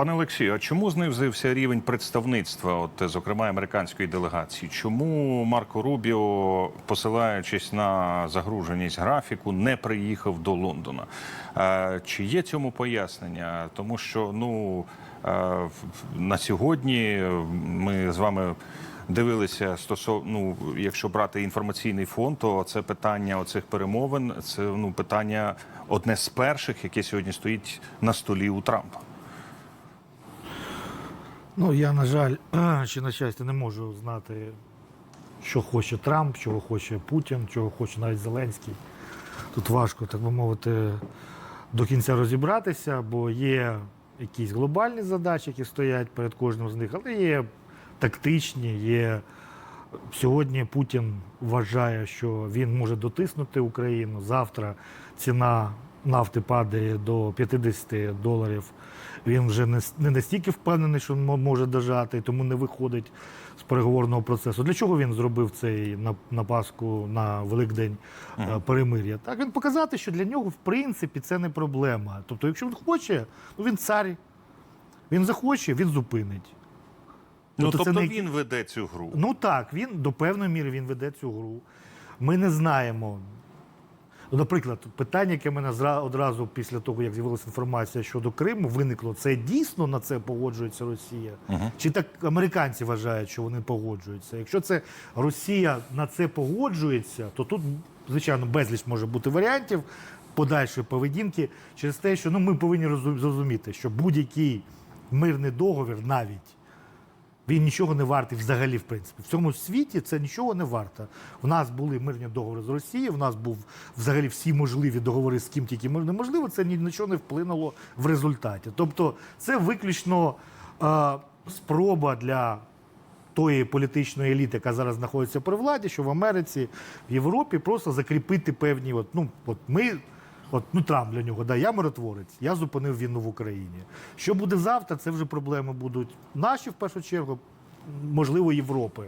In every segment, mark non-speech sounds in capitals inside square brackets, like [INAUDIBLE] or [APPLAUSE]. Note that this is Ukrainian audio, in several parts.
Пане Олексію, а чому знизився рівень представництва, от зокрема американської делегації? Чому Марко Рубіо, посилаючись на загруженість графіку, не приїхав до Лондона? Чи є цьому пояснення? Тому що ну на сьогодні ми з вами. Дивилися стосовно, ну, якщо брати інформаційний фонд, то це питання оцих перемовин, це ну питання одне з перших, яке сьогодні стоїть на столі у Трампа. Ну, я, на жаль, [CLEARS THROAT] чи на щастя, не можу знати, що хоче Трамп, чого хоче Путін, чого хоче навіть Зеленський. Тут важко, так би мовити, до кінця розібратися, бо є якісь глобальні задачі, які стоять перед кожним з них, але є тактичні, є. Сьогодні Путін вважає, що він може дотиснути Україну. Завтра ціна нафти падає до 50 доларів. Він вже не, настільки впевнений, що мо- може дожати, тому не виходить з переговорного процесу. Для чого він зробив цей на, на Пасху на Великдень е, перемир'я? Так він показати, що для нього в принципі це не проблема. Тобто, якщо він хоче, ну він цар, він захоче, він зупинить. Ну, Тобто тобто це не- він веде цю гру. Ну так, він до певної міри він веде цю гру. Ми не знаємо. Ну, Наприклад, питання, яке мене зра- одразу після того, як з'явилася інформація щодо Криму, виникло: це дійсно на це погоджується Росія? Чи так американці вважають, що вони погоджуються? Якщо це Росія на це погоджується, то тут, звичайно, безліч може бути варіантів подальшої поведінки через те, що ну, ми повинні розу- зрозуміти, що будь-який мирний договір навіть він нічого не вартий взагалі, в принципі. В цьому світі це нічого не варто. В нас були мирні договори з Росією, в нас був взагалі всі можливі договори з ким тільки неможливо, це ні на що не вплинуло в результаті. Тобто, це виключно е, спроба для тої політичної еліти, яка зараз знаходиться при владі, що в Америці, в Європі просто закріпити певні. От, ну, от ми, от, ну Трамп для нього, да, я миротворець, я зупинив війну в Україні. Що буде завтра, це вже проблеми будуть наші в першу чергу, можливо, Європи.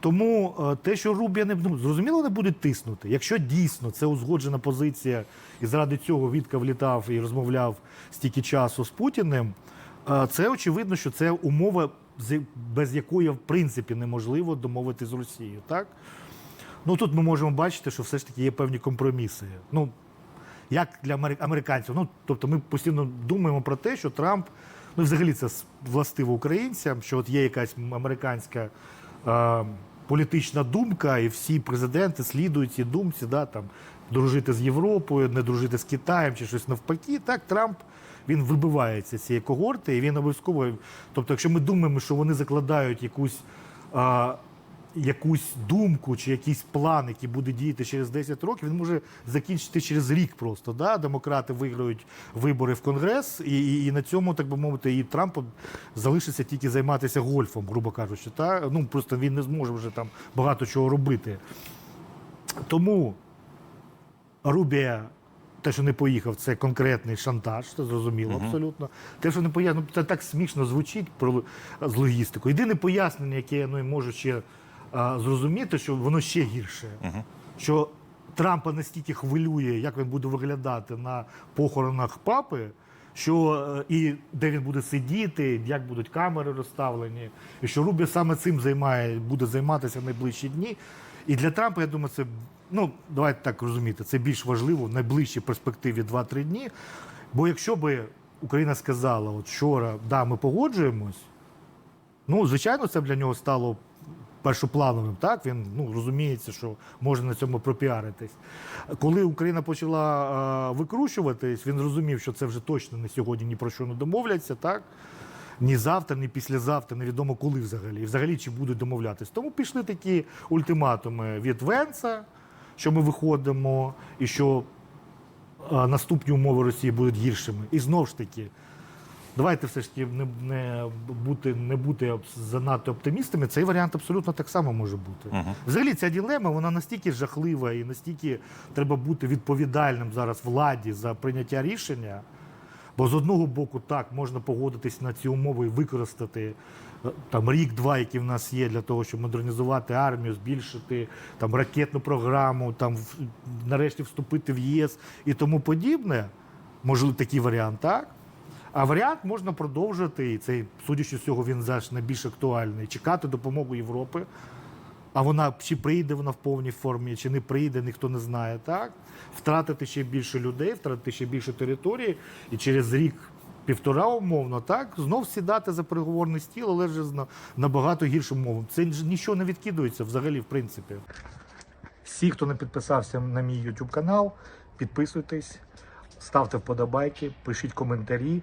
Тому е, те, що Рубія не ну, зрозуміло, не буде тиснути. Якщо дійсно це узгоджена позиція, і заради цього Вітка влітав і розмовляв стільки часу з Путіним, е, це очевидно, що це умова, без якої в принципі неможливо домовити з Росією. Так? Ну тут ми можемо бачити, що все ж таки є певні компроміси. Ну, як для американців. Ну, тобто ми постійно думаємо про те, що Трамп, ну взагалі це властиво українцям, що от є якась американська е, політична думка, і всі президенти слідують цій думці, да, там, дружити з Європою, не дружити з Китаєм чи щось навпаки. Так, Трамп він вибивається з цієї когорти, і він обов'язково. Тобто, якщо ми думаємо, що вони закладають якусь. е, якусь думку чи якийсь план, який буде діяти через 10 років, він може закінчити через рік просто. Да? Демократи виграють вибори в Конгрес, і, і, і на цьому, так би мовити, і Трамп залишиться тільки займатися гольфом, грубо кажучи. Та? Ну, просто він не зможе вже там багато чого робити. Тому Рубія. Те, що не поїхав, це конкретний шантаж, це зрозуміло абсолютно. Те, що не поїхав, ну це так смішно звучить про з логістикою. Єдине пояснення, яке я ну, можу ще а, зрозуміти, що воно ще гірше. Що Трампа настільки хвилює, як він буде виглядати на похоронах папи, що е, і де він буде сидіти, як будуть камери розставлені, і що Рубі саме цим займає, буде займатися в найближчі дні. І для Трампа, я думаю, це ну давайте так розуміти, це більш важливо в найближчій перспективі 2-3 дні. Бо якщо би Україна сказала, от вчора, да, ми погоджуємось, ну звичайно, це б для нього стало першоплановим. Так він ну розуміється, що може на цьому пропіаритись. Коли Україна почала е, викручуватись, він зрозумів, що це вже точно не сьогодні ні про що не домовляться, так. Ні завтра, ні післязавтра, невідомо коли взагалі. І взагалі чи будуть домовлятись. Тому пішли такі ультиматуми від Венца, що ми виходимо, і що а, наступні умови Росії будуть гіршими. І знову ж таки, давайте все ж таки не, не, бути, не бути занадто оптимістами. Цей варіант абсолютно так само може бути. Взагалі, ця ділема вона настільки жахлива і настільки треба бути відповідальним зараз владі за прийняття рішення. Бо з одного боку, так, можна погодитись на ці умови і використати е, там рік-два, які в нас є, для того, щоб модернізувати армію, збільшити там ракетну програму, там нарешті вступити в ЄС і тому подібне. Можливо, такий варіант, так. А варіант можна продовжити, і цей, судячи з цього, він зараз найбільш актуальний. Чекати допомогу Європи. А вона чи прийде вона в повній формі, чи не прийде, ніхто не знає. Так втратити ще більше людей, втратити ще більше території, і через рік. Півтора умовно, так знов сідати за переговорний стіл, але вже набагато гіршим мовом. Це нічого не відкидується взагалі, в принципі. Всі, хто не підписався на мій YouTube канал, підписуйтесь, ставте вподобайки, пишіть коментарі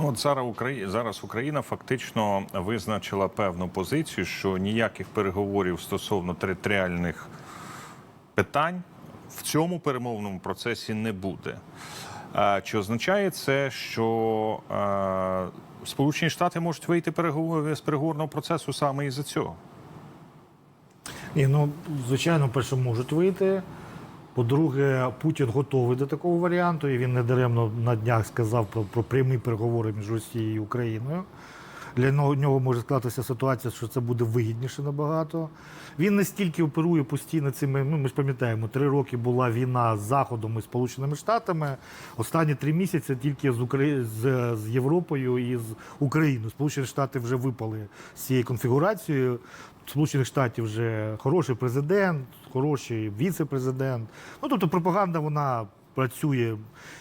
Ну, от зараз Україна, зараз Україна фактично визначила певну позицію, що ніяких переговорів стосовно територіальних питань в цьому перемовному процесі не буде. Чи означає це, що е, Сполучені Штати можуть вийти переговори з переговорного процесу саме із-за цього? Ні, ну звичайно, перше можуть вийти. По-друге, Путін готовий до такого варіанту, і він недаремно на днях сказав про, про прямі переговори між Росією і Україною. Для нього- може склатися ситуація, що це буде вигідніше набагато. Він настільки оперує постійно цими. Ну ми ж пам'ятаємо, три роки була війна з Заходом і Сполученими Штатами. Останні три місяці тільки з Украї... з, з Європою і з Україною. Сполучені Штати вже випали з цією конфігурацією. Сполучених Штатів вже хороший президент, хороший віце-президент. Ну тобто пропаганда вона працює,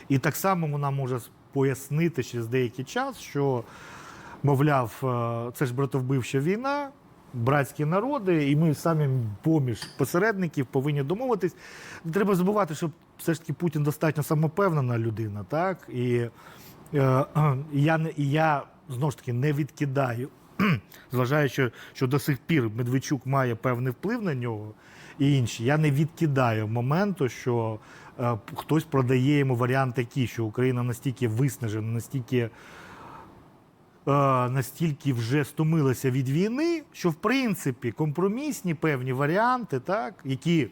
і так само вона може пояснити через деякий час, що мовляв, е, це ж братовбивча війна, братські народи, і ми самі поміж посередників повинні домовитись. Не треба забувати, що все ж таки Путін достатньо самопевнена людина, так? І, е, е, я, і я знову ж таки не відкидаю, [CLEARS THROAT] зважаючи, що до сих пір Медведчук має певний вплив на нього і інші. Я не відкидаю моменту, що е, хтось продає йому варіант такий, що Україна настільки виснажена, настільки е, настільки вже стомилася від війни, що в принципі компромісні певні варіанти, так, які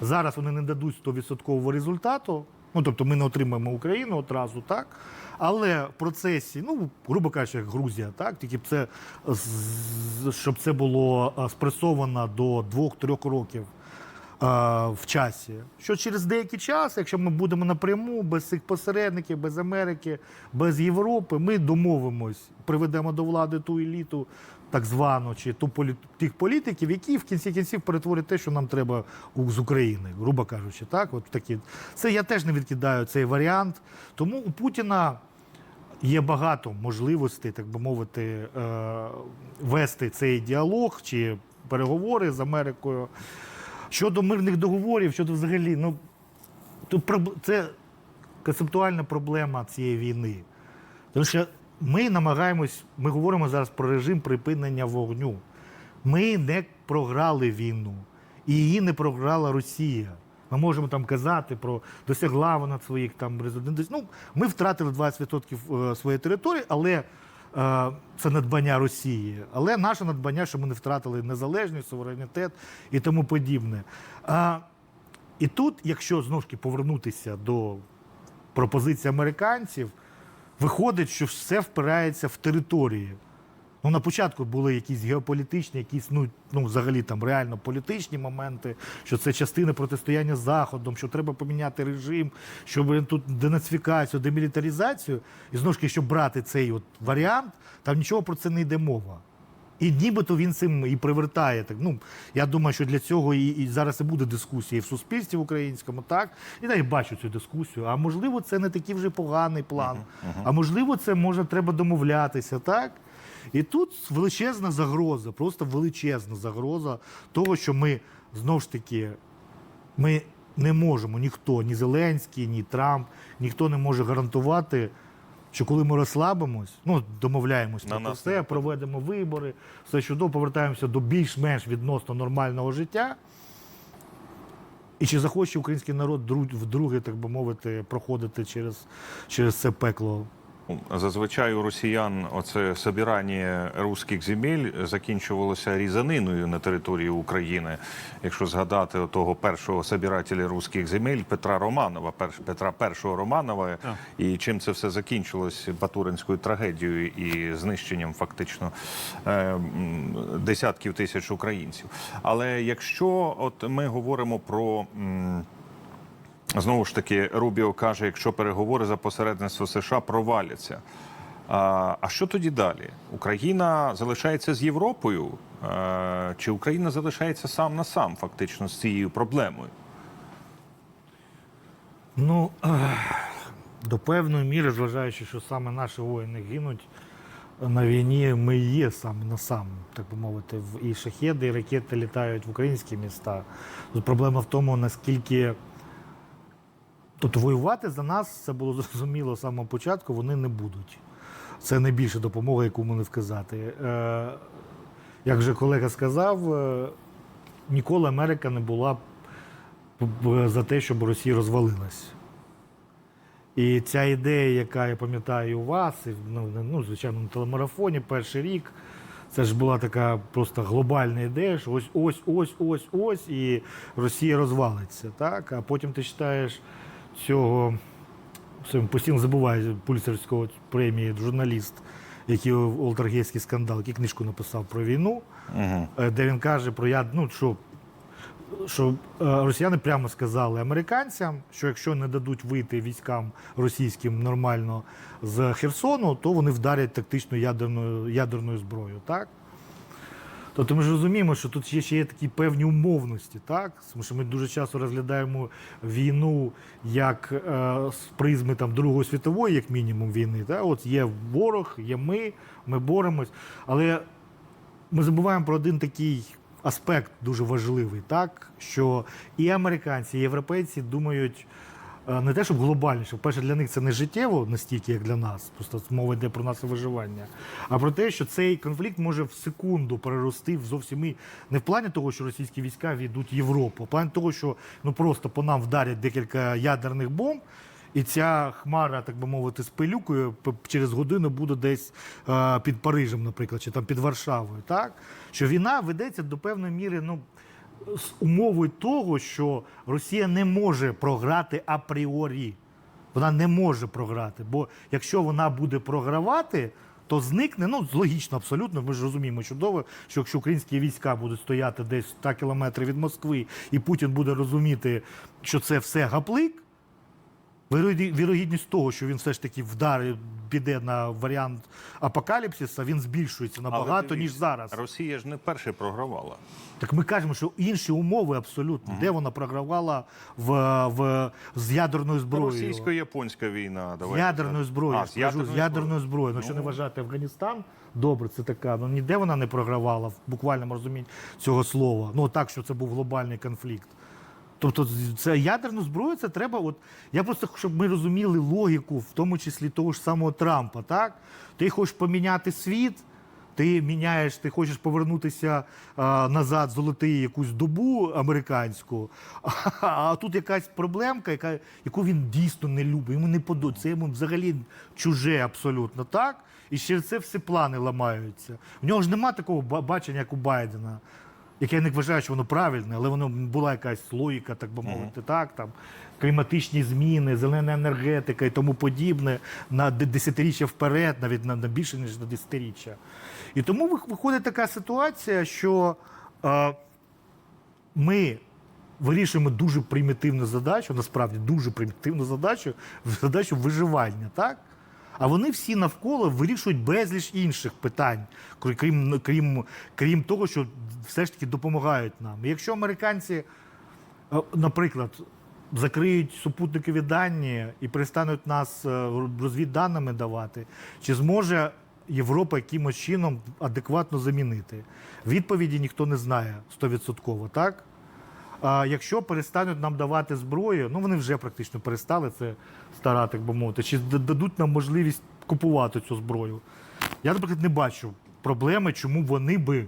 зараз вони не дадуть 100% результату. Ну, тобто ми не отримаємо Україну одразу, так? Але в процесі, ну, грубо кажучи, як Грузія, так, тільки б це, щоб це було е, спресовано до 2-3 років в часі. Що через деякий час, якщо ми будемо напряму, без цих посередників, без Америки, без Європи, ми домовимось, приведемо до влади ту еліту, так звану, чи ту полі... тих політиків, які в кінці кінців перетворять те, що нам треба з України, грубо кажучи, так, от такі. Це я теж не відкидаю цей варіант. Тому у Путіна. Є багато можливостей, так би мовити, е, вести цей діалог чи переговори з Америкою. Щодо мирних договорів, щодо взагалі, ну проб- це концептуальна проблема цієї війни. Тому що ми намагаємось, ми говоримо зараз про режим припинення вогню. Ми не програли війну, і її не програла Росія. Ми можемо там казати про досягла вона своїх там результатів. Ну, ми втратили 20% своєї території, але е, це надбання Росії. Але наше надбання, що ми не втратили незалежність, суверенітет і тому подібне. І тут, якщо знову ж таки повернутися до пропозиції американців, виходить, що все впирається в території. Ну, на початку були якісь геополітичні, якісь, ну, ну взагалі там реально політичні моменти, що це частина протистояння з Заходом, що треба поміняти режим, щоб тут денацифікацію, демілітаризацію. І знову ж таки, щоб брати цей от варіант, там нічого про це не йде мова. І нібито він цим і привертає. Так, ну, я думаю, що для цього і, і зараз і буде дискусія і в суспільстві українському, так? І я бачу цю дискусію. А можливо, це не такий вже поганий план. А можливо, це може треба домовлятися, так? І тут величезна загроза, просто величезна загроза того, що ми знову ж таки ми не можемо ніхто, ні Зеленський, ні Трамп, ніхто не може гарантувати, що коли ми розслабимось, ну домовляємось На про все, проведемо вибори, все чудово, повертаємося до більш-менш відносно нормального життя. І чи захоче український народ вдруге, так би мовити, проходити через, через це пекло? Зазвичай у росіян оце собирання руських земель закінчувалося різаниною на території України. Якщо згадати того першого собирателя руських земель Петра Романова, перш, Петра І Романова, і чим це все закінчилось Батуринською трагедією і знищенням фактично е, десятків тисяч українців. Але якщо от ми говоримо про Знову ж таки, Рубіо каже, якщо переговори за посередництво США проваляться. А, що тоді далі? Україна залишається з Європою? А, чи Україна залишається сам на сам фактично з цією проблемою? Ну, до певної міри, зважаючи, що саме наші воїни гинуть на війні, ми є саме на сам, так би мовити, і шахеди, і ракети літають в українські міста. Проблема в тому, наскільки. Тобто воювати за нас, це було [LAUGHS] зрозуміло з самого початку, вони не будуть. Це найбільша допомога, яку можна вказати. Е, як вже колега сказав, е, ніколи Америка не була за те, щоб Росія розвалилась. І ця ідея, яка я пам'ятаю у вас, і, ну, ну, звичайно, на телемарафоні перший рік, це ж була така просто глобальна ідея, що ось ось, ось, ось, ось, і Росія розвалиться. Так? А потім ти читаєш цього, постійно забуваю пульцерського премії журналіст, який Олтергейський скандал, який книжку написав про війну, Угу. де він каже про я, ну, що, що е, росіяни прямо сказали американцям, що якщо не дадуть вийти військам російським нормально з Херсону, то вони вдарять тактично ядерною, ядерною зброєю. Так? Тобто ми ж розуміємо, що тут є ще є такі певні умовності, так? Тому що ми дуже часто розглядаємо війну як е, з призми там, Другої світової, як мінімум, війни. Так? От є ворог, є ми, ми боремось. Але ми забуваємо про один такий аспект дуже важливий, так? що і американці, і європейці думають. Е, Не те, щоб глобальніше, перше для них це не життєво настільки, як для нас, просто мова йде про наше виживання, а про те, що цей конфлікт може в секунду перерости в зовсім і не в плані того, що російські війська війдуть в Європу, а в плані того, що ну просто по нам вдарять декілька ядерних бомб, і ця хмара, так би мовити, з пилюкою через годину буде десь е, під Парижем, наприклад, чи там під Варшавою. Так? Що війна ведеться до певної міри, ну. З умовою того, що Росія не може програти апріорі. Вона не може програти. Бо якщо вона буде програвати, то зникне, ну логічно, абсолютно. Ми ж розуміємо чудово, що якщо українські війська будуть стояти десь 100 кілометрів від Москви, і Путін буде розуміти, що це все гаплик, вірогідність того, що він все ж таки вдарить, піде на варіант апокаліпсиса, він збільшується набагато, ніж зараз. Росія ж не перше програвала. Так ми кажемо, що інші умови абсолютно. Де вона програвала в, в, з ядерною зброєю? Російсько-японська війна. З Давайте ядерною зброєю. А, з ядерною з ядерною зброєю. зброєю. Ну, якщо не вважати Афганістан, добре, це така. Ну ніде вона не програвала в буквальному розумінні цього слова. Ну так, що це був глобальний конфлікт. Тобто, це ядерну зброю, це треба. От я просто щоб ми розуміли логіку, в тому числі того ж самого Трампа. Так, ти хочеш поміняти світ. Ти міняєш, ти хочеш повернутися а, назад, золотий якусь добу американську, [LAUGHS] а, а тут якась проблемка, яка, яку він дійсно не любить. Йому не подобається. Йому взагалі чуже абсолютно так. І через це всі плани ламаються. В нього ж нема такого бачення, як у Байдена яке я не вважаю, що воно правильне, але воно була якась логіка, так би мовити, так там кліматичні зміни, зелена енергетика і тому подібне на десятиріччя вперед, навіть на, на більше ніж на десятиріччя. І тому виходить така ситуація, що е, ми вирішуємо дуже примітивну задачу, насправді дуже примітивну задачу, задачу виживання, так? А вони всі навколо вирішують безліч інших питань, крім, крім, крім, того, що все ж таки допомагають нам. Якщо американці, е, наприклад, закриють супутникові дані і перестануть нас е, розвідданими давати, чи зможе Європа якимось чином адекватно замінити? Відповіді ніхто не знає стовідсотково, так? Якщо перестануть нам давати зброю, ну вони вже практично перестали це старати, так би мовити, чи дадуть нам можливість купувати цю зброю. Я, наприклад, не бачу проблеми, чому вони би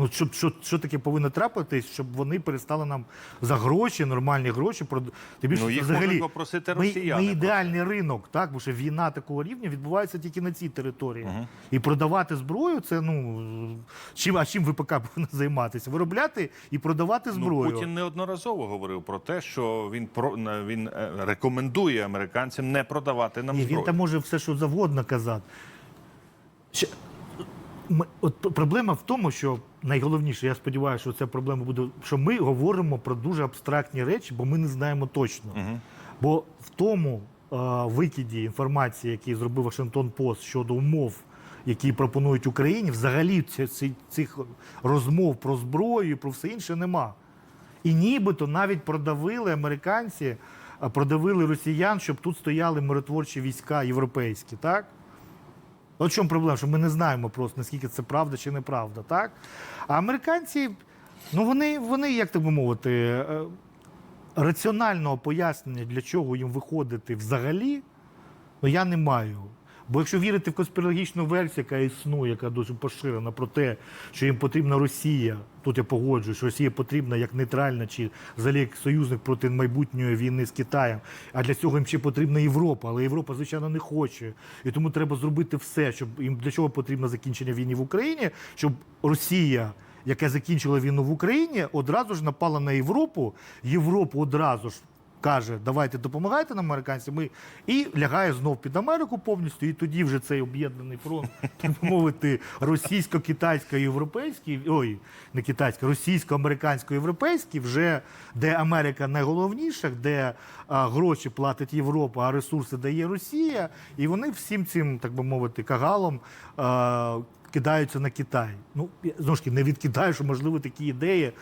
Ну що, що, що таке повинно трапитись, щоб вони перестали нам за гроші, нормальні гроші, прод... Ну, їх взагалі можуть попросити росіяни ми про ідеальний ринок, так бо що війна такого рівня відбувається тільки на цій території. І продавати зброю це ну чим а чим ВПК [LAUGHS] повинна займатися? Виробляти і продавати зброю. Ну, Путін неодноразово говорив про те, що він про він е, рекомендує американцям не продавати нам зброю. він там може все, що завгодно казати. Ми, от проблема в тому, що найголовніше, я сподіваюся, що ця проблема буде, що ми говоримо про дуже абстрактні речі, бо ми не знаємо точно. Бо в тому е, викиді інформації, який зробив Вашингтон Пост щодо умов, які пропонують Україні, взагалі ці- цих розмов про зброю і про все інше нема. І нібито навіть продавили американці, продавили росіян, щоб тут стояли миротворчі війська європейські, так? От в чому проблема, що ми не знаємо просто, наскільки це правда чи неправда, так? А американці, ну вони, вони як так би мовити, е, раціонального пояснення, для чого їм виходити взагалі, ну я не маю. Бо якщо вірити в конспірологічну версію, яка існує, яка дуже поширена про те, що їм потрібна Росія, тут я погоджуюсь, що Росія потрібна як нейтральна чи взагалі як союзник проти майбутньої війни з Китаєм. А для цього їм ще потрібна Європа, але Європа, звичайно, не хоче. І тому треба зробити все, щоб їм для чого потрібно закінчення війни в Україні, щоб Росія. Яка закінчила війну в Україні, одразу ж напала на Європу. Європу одразу ж каже, давайте допомагайте нам, американці. Ми і лягає знов під Америку повністю. І тоді вже цей об'єднаний фронт, так мовити, російсько-китайсько-європейський, ой, не китайсько, російсько-американсько-європейський, вже де Америка найголовніша, де а, гроші платить Європа, а ресурси дає Росія. І вони всім цим, так би мовити, кагалом. А, Кидаються на Китай. Ну знову ж таки, не відкидаю, що можливо такі ідеї.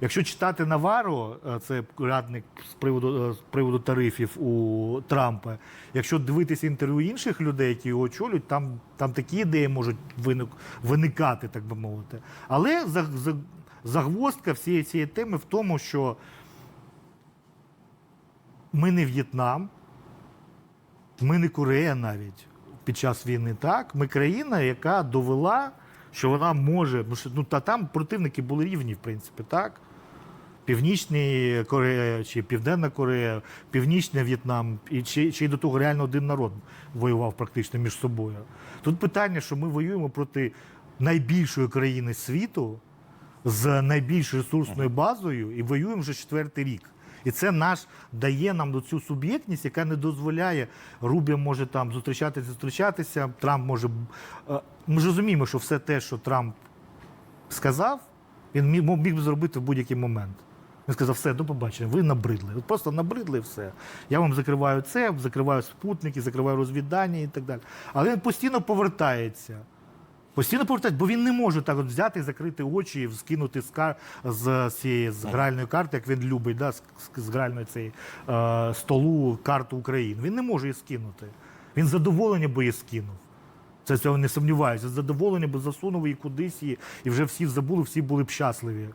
Якщо читати Наваро, е, це радник з приводу е, з приводу тарифів у Трампа. Якщо дивитися інтерв'ю інших людей, які його очолюють, там, там такі ідеї можуть виник, виникати, так би мовити. Але за, за, загвоздка всієї цієї теми в тому, що ми не В'єтнам, ми не Корея навіть під час війни. Так, ми країна, яка довела, що вона може. Ну, ну та там противники були рівні, в принципі, так. Північні Корея чи Південна Корея, Північний В'єтнам, і чи, чи до того реально один народ воював практично між собою. Тут питання, що ми воюємо проти найбільшої країни світу з найбільш ресурсною базою і воюємо вже четвертий рік. І це наш дає нам цю суб'єктність, яка не дозволяє Рубі може там зустрічатися, зустрічатися. Трамп може. е, Ми ж розуміємо, що все те, що Трамп сказав, він міг, би зробити в будь-який момент. Він сказав, все, до побачення, ви набридли. От просто набридли все. Я вам закриваю це, закриваю спутники, закриваю розвіддання і так далі. Але він постійно повертається. Постійно повертають, бо він не може так от взяти, закрити очі і скинути з, кар... з цієї з гральної карти, як він любить, да, з, з- гральної цієї е, столу карту України. Він не може її скинути. Він задоволення бо її скинув. Це цього не сумніваюся. Задоволення бо засунув її кудись і, і вже всі забули, всі були б щасливі.